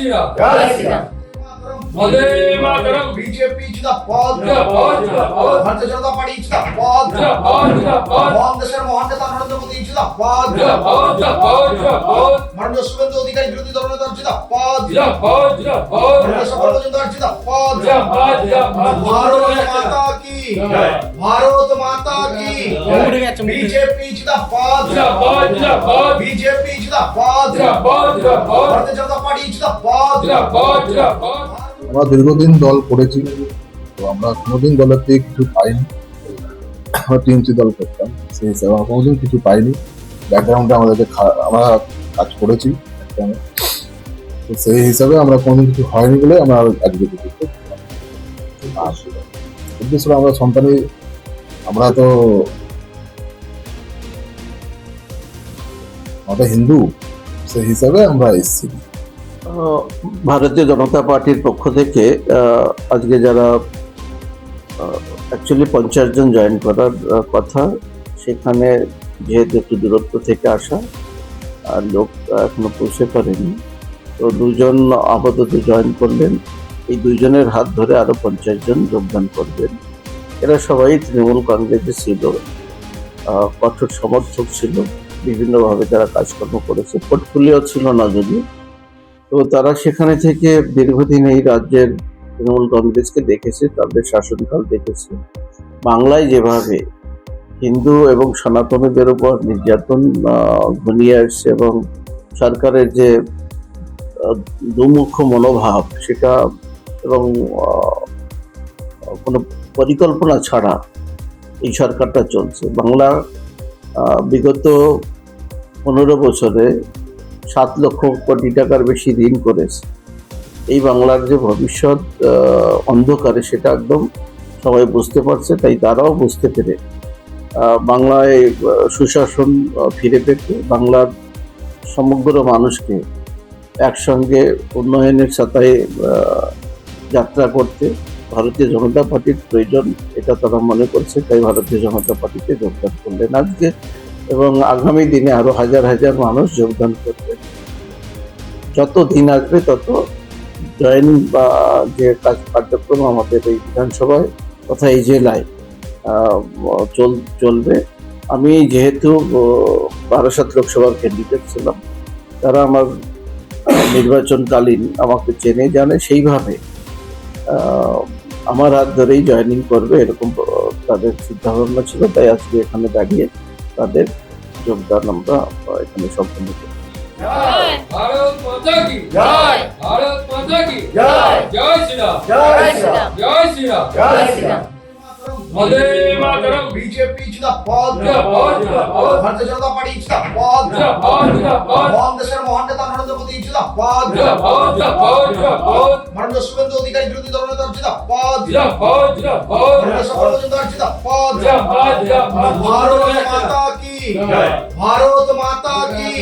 শ্রীরাম। জয় শ্রীরাম। ভারত মাতা কি। ভারত মাতা ভারতীয় জনতা পার্টি। আমরা দীর্ঘদিন দল করেছি তো আমরা কোনোদিন দলের থেকে কিছু পাইনি। আমরা টিএমসি দল করতাম সেই হিসাবে আমরা কোনোদিন কিছু পাইনি। ব্যাকগ্রাউন্ডে আমাদেরকে খা- আমরা কাজ করেছি তো সেই হিসাবে আমরা কোনোদিন কিছু হয়নি বলে আমরা আজকে কিছু উদ্দেশ্য আমরা সন্তানের আমরা তো আমরা হিন্দু, সেই হিসাবে আমরা এসেছি। ভারতীয় জনতা পার্টির পক্ষ থেকে আজকে যারা অ্যাকচুয়ালি পঞ্চাশ জন জয়েন করার কথা, সেখানে যেহেতু একটু দূরত্ব থেকে আসা, আর লোক এখনও পৌঁছে পারেনি, তো দুজন আপাতত জয়েন করলেন। এই দুইজনের হাত ধরে আরও পঞ্চাশ জন যোগদান করবেন। এরা সবাই তৃণমূল কংগ্রেসে ছিল কঠোর সমর্থক ছিল। বিভিন্নভাবে তারা কাজকর্ম করেছে। পোর্টফোলিও ছিল না যদি তো তারা সেখানে থেকে দীর্ঘদিন এই রাজ্যের তৃণমূল কংগ্রেসকে দেখেছে, তাদের শাসনকাল দেখেছে। বাংলায় যেভাবে হিন্দু এবং সনাতনীদের উপর নির্যাতন ঘনিয়ে আসছে এবং সরকারের যে দুমুখ মনোভাব সেটা এবং কোনো পরিকল্পনা ছাড়া এই সরকারটা চলছে। বাংলা বিগত পনেরো বছরে সাত লক্ষ কোটি টাকার বেশি ঋণ করেছে। এই বাংলার যে ভবিষ্যৎ অন্ধকারে সেটা একদম সবাই বুঝতে পারছে, তাই তারাও বুঝতে পেরে। বাংলায় সুশাসন ফিরে পেতে বাংলার সমগ্র মানুষকে একসঙ্গে উন্নয়নের সাথে যাত্রা করতে ভারতীয় জনতা পার্টির প্রয়োজন, এটা তারা মনে করছে, তাই ভারতীয় জনতা পার্টিতে যোগদান করলেন আজকে। এবং আগামী দিনে আরও হাজার হাজার মানুষ যোগদান করবে যত দিন আসবে, তত জয়েন বা যে কাজ কার্যক্রম আমাদের এই বিধানসভায় তথা এই জেলায় চল, চলবে। আমি যেহেতু বারাসাত লোকসভার ক্যান্ডিডেট ছিলাম, তারা আমার নির্বাচনকালীন আমাকে চেনে, জানে, সেইভাবে আমার হাত ধরেই জয়নিং করবে এরকম তাদের চিন্তাভাবনা ছিল তাই আজকে এখানে দাঁড়িয়ে তাদের যোগদান আমরা এখানে সম্পন্ন করি জয়। ভারত মাতা কি জয়। ভারত মাতা কি জয়। জয় শ্রীরাম জয় শ্রীরাম জয় শ্রীরাম వందే మాతరం బీజేపీ ఇచ్చిన పాద భారత జనతా పార్టీ ఇచ్చిన పాద మోహన్ దశర మోహన్ నేత నరేంద్ర మోదీ ఇచ్చిన పాద మరణ శుభేందు అధికారి విరోధి దళం నేత ఇచ్చిన పాద మరణ సఫల నేత ఇచ్చిన పాద భారత మాతా కి భారత మాతా కి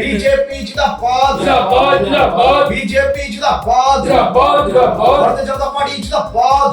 బీజేపీ ఇచ్చిన పాద బీజేపీ ఇచ్చిన పాద భారత జనతా పార్టీ ఇచ్చిన పాద